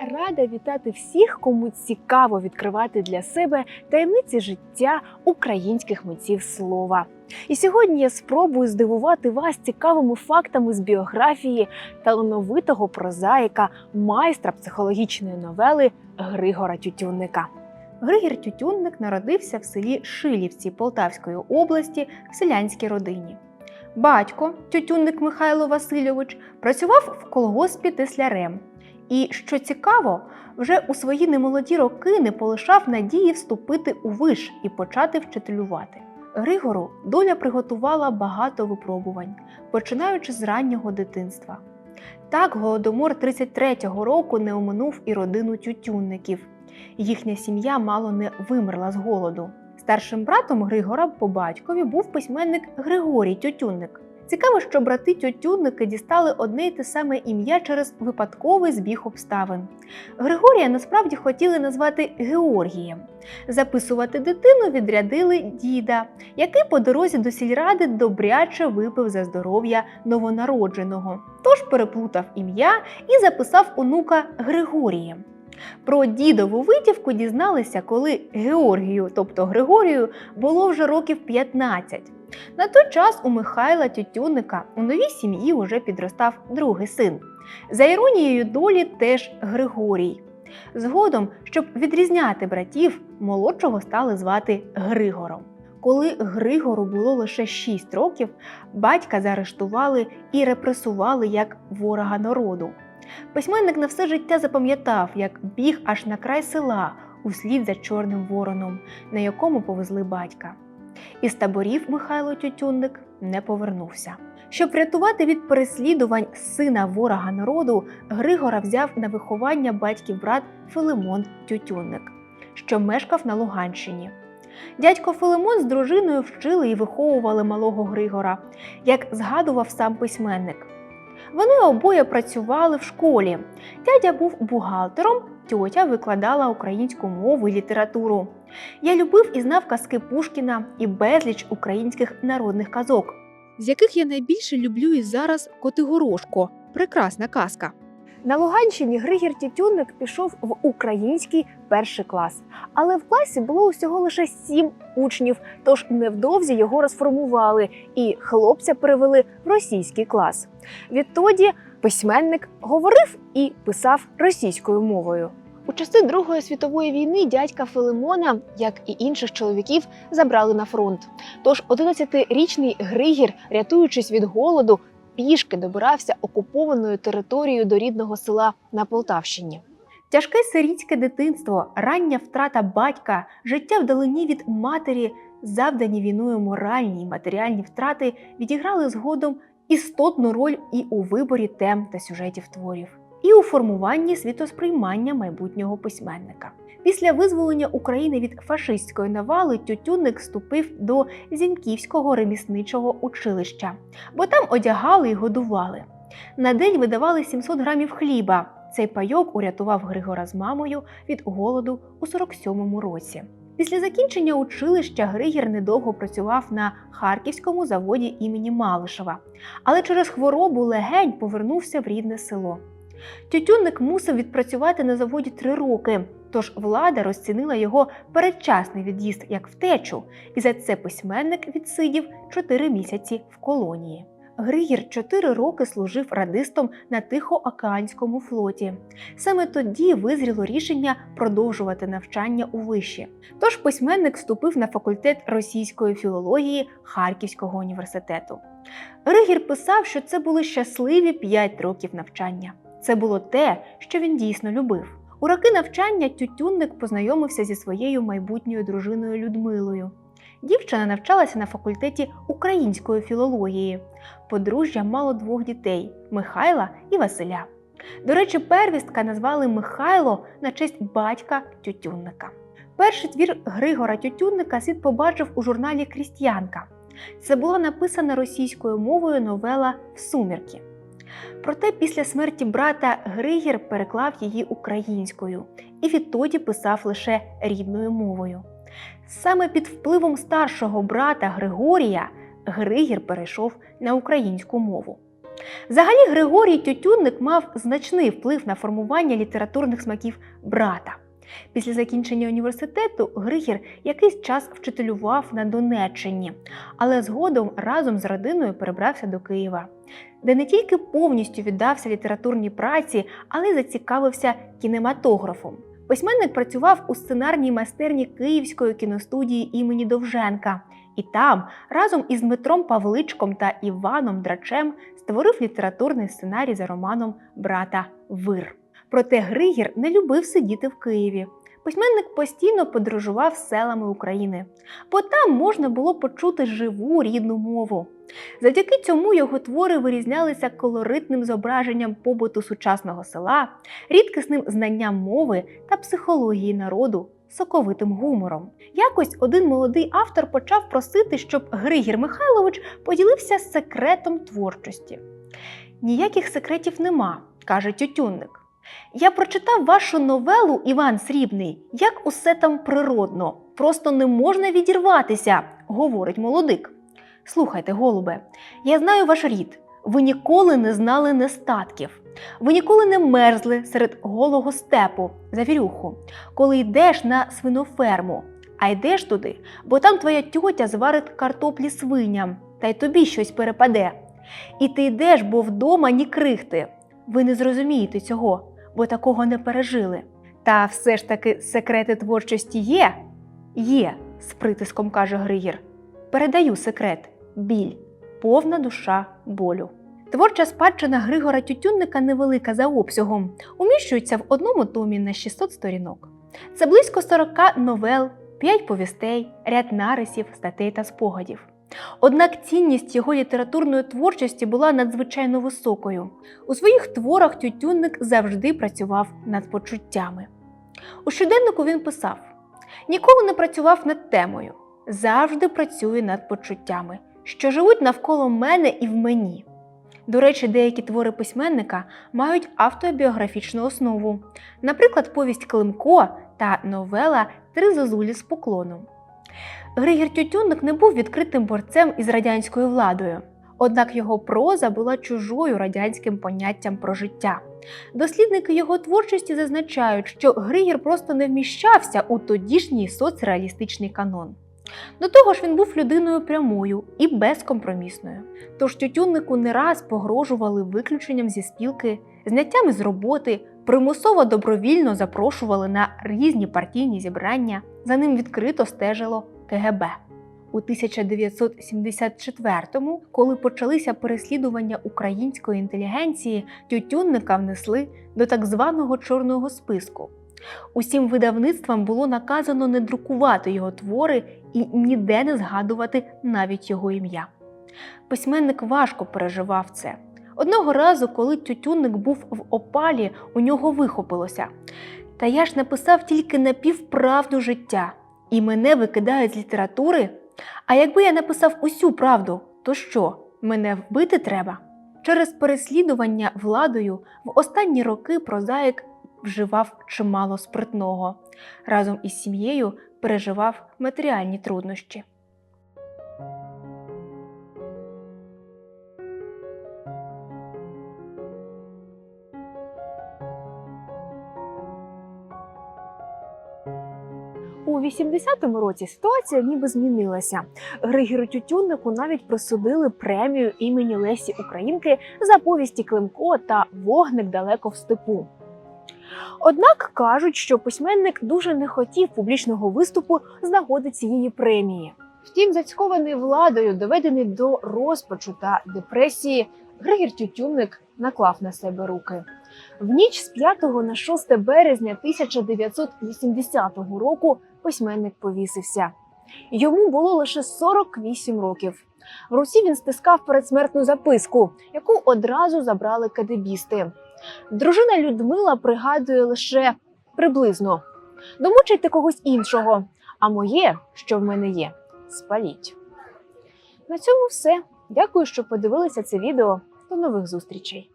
Рада вітати всіх, кому цікаво відкривати для себе таємниці життя українських митців слова. І сьогодні я спробую здивувати вас цікавими фактами з біографії талановитого прозаїка, майстра психологічної новели Григора Тютюнника. Григір Тютюнник народився в селі Шилівці Полтавської області в селянській родині. Батько, тютюнник Михайло Васильович, працював в колгоспі теслярем. І, що цікаво, вже у свої немолоді роки не полишав надії вступити у виш і почати вчителювати. Григору доля приготувала багато випробувань, починаючи з раннього дитинства. Так, голодомор 33-го року не оминув і родину тютюнників. Їхня сім'я мало не вимерла з голоду. Старшим братом Григора по батькові був письменник Григорій Тютюнник. Цікаво, що брати тютюнники дістали одне й те саме ім'я через випадковий збіг обставин. Григорія насправді хотіли назвати Георгієм. Записувати дитину відрядили діда, який по дорозі до сільради добряче випив за здоров'я новонародженого, тож переплутав ім'я і записав онука Григорієм. Про дідову витівку дізналися, коли Георгію, тобто Григорію, було вже років 15. На той час у Михайла Тютюнника у новій сім'ї уже підростав другий син. За іронією долі теж Григорій. Згодом, щоб відрізняти братів, молодшого стали звати Григором. Коли Григору було лише 6 років, батька заарештували і репресували як ворога народу. Письменник на все життя запам'ятав, як біг аж на край села услід за Чорним вороном, на якому повезли батька. Із таборів Михайло Тютюнник не повернувся. Щоб рятувати від переслідувань сина ворога народу, Григора взяв на виховання батьків брат Филимон Тютюнник, що мешкав на Луганщині. Дядько Филимон з дружиною вчили і виховували малого Григора, як згадував сам письменник. Вони обоє працювали в школі. Дядя був бухгалтером, тьотя викладала українську мову і літературу. Я любив і знав казки Пушкіна і безліч українських народних казок. з яких я найбільше люблю і зараз Котигорошко. Прекрасна казка. На Луганщині Григір Тютюнник пішов в український перший клас, але в класі було усього лише сім учнів, тож невдовзі його розформували і хлопця перевели в російський клас. Відтоді письменник говорив і писав російською мовою. Часи Другої світової війни дядька Филимона, як і інших чоловіків, забрали на фронт. Тож 11-річний Григір, рятуючись від голоду, пішки добирався окупованою територією до рідного села на Полтавщині. Тяжке сирітське дитинство, рання втрата батька, життя вдалині від матері, завдані війною моральні й матеріальні втрати відіграли згодом істотну роль і у виборі тем та сюжетів творів, і у формуванні світосприймання майбутнього письменника. Після визволення України від фашистської навали Тютюнник вступив до Зіньківського ремісничого училища, бо там одягали і годували. На день видавали 700 грамів хліба. Цей пайок урятував Григора з мамою від голоду у 47-му році. Після закінчення училища Григір недовго працював на харківському заводі імені Малишева, але через хворобу легень повернувся в рідне село. Тютюнник мусив відпрацювати на заводі три роки, тож влада розцінила його передчасний від'їзд як втечу, і за це письменник відсидів чотири місяці в колонії. Григір чотири роки служив радистом на Тихоокеанському флоті. Саме тоді визріло рішення продовжувати навчання у виші. Тож письменник вступив на факультет російської філології Харківського університету. Григір писав, що це були щасливі 5 років навчання. Це було те, що він дійсно любив. У роки навчання Тютюнник познайомився зі своєю майбутньою дружиною Людмилою. Дівчина навчалася на факультеті української філології. Подружжя мало двох дітей Михайла і Василя. До речі, первістка назвали Михайло на честь батька Тютюнника. Перший твір Григора Тютюнника світ побачив у журналі Крістіянка. Це була написана російською мовою новела «В Сумірки. Проте після смерті брата Григір переклав її українською і відтоді писав лише рідною мовою. Саме під впливом старшого брата Григорія Григір перейшов на українську мову. Взагалі, Григорій Тютюнник мав значний вплив на формування літературних смаків брата. Після закінчення університету Григір якийсь час вчителював на Донеччині, але згодом разом з родиною перебрався до Києва, де не тільки повністю віддався літературній праці, але й зацікавився кінематографом. Письменник працював у сценарній майстерні Київської кіностудії імені Довженка, і там разом із Дмитром Павличком та Іваном Драчем створив літературний сценарій за романом Брата Вир. Проте Григір не любив сидіти в Києві. Письменник постійно подорожував селами України, бо там можна було почути живу рідну мову. Завдяки цьому його твори вирізнялися колоритним зображенням побуту сучасного села, рідкісним знанням мови та психології народу, соковитим гумором. Якось один молодий автор почав просити, щоб Григір Михайлович поділився секретом творчості. Ніяких секретів нема, каже Тютюнник. Я прочитав вашу новелу Іван Срібний, як усе там природно, просто не можна відірватися, говорить молодик. Слухайте, голубе, я знаю ваш рід. Ви ніколи не знали нестатків. Ви ніколи не мерзли серед голого степу за вірюху, коли йдеш на свиноферму, а йдеш туди, бо там твоя тьотя зварить картоплі свиням, та й тобі щось перепаде. І ти йдеш, бо вдома ні крихти. Ви не зрозумієте цього, бо такого не пережили. Та все ж таки секрети творчості є? Є, з притиском каже Григір. Передаю секрет біль, повна душа болю. Творча спадщина Григора Тютюнника невелика за обсягом, уміщується в одному томі на 600 сторінок. Це близько 40 новел, 5 повістей, ряд нарисів, статей та спогадів. Однак цінність його літературної творчості була надзвичайно високою. У своїх творах Тютюнник завжди працював над почуттями. У щоденнику він писав: ніколи не працював над темою, завжди працюю над почуттями, що живуть навколо мене і в мені. До речі, деякі твори письменника мають автобіографічну основу, наприклад, повість Климко та новела Три зозулі з поклоном. Григір Тютюнник не був відкритим борцем із радянською владою, однак його проза була чужою радянським поняттям про життя. Дослідники його творчості зазначають, що Григір просто не вміщався у тодішній соцреалістичний канон. До того ж, він був людиною прямою і безкомпромісною. Тож тютюннику не раз погрожували виключенням зі спілки, зняттям із роботи, примусово добровільно запрошували на різні партійні зібрання. За ним відкрито стежило КГБ. У 1974-му, коли почалися переслідування української інтелігенції, тютюнника внесли до так званого чорного списку. Усім видавництвам було наказано не друкувати його твори і ніде не згадувати навіть його ім'я. Письменник важко переживав це. Одного разу, коли тютюнник був в опалі, у нього вихопилося. Та я ж написав тільки напівправду життя, і мене викидають з літератури. А якби я написав усю правду, то що, мене вбити треба? Через переслідування владою в останні роки прозаїк вживав чимало спиртного. Разом із сім'єю переживав матеріальні труднощі. У 80-му році ситуація ніби змінилася. Григору Тютюннику навіть присудили премію імені Лесі Українки за повісті Климко та Вогник далеко в степу. Однак кажуть, що письменник дуже не хотів публічного виступу з нагоди цієї премії. Втім, зацькований владою, доведений до розпачу та депресії, Григір Тютюнник наклав на себе руки. В ніч з 5 на 6 березня 1980 року письменник повісився. Йому було лише 48 років. В руці він стискав передсмертну записку, яку одразу забрали кадебісти. Дружина Людмила пригадує лише приблизно: домучайте когось іншого, а моє, що в мене є, спаліть. На цьому все. Дякую, що подивилися це відео. До нових зустрічей!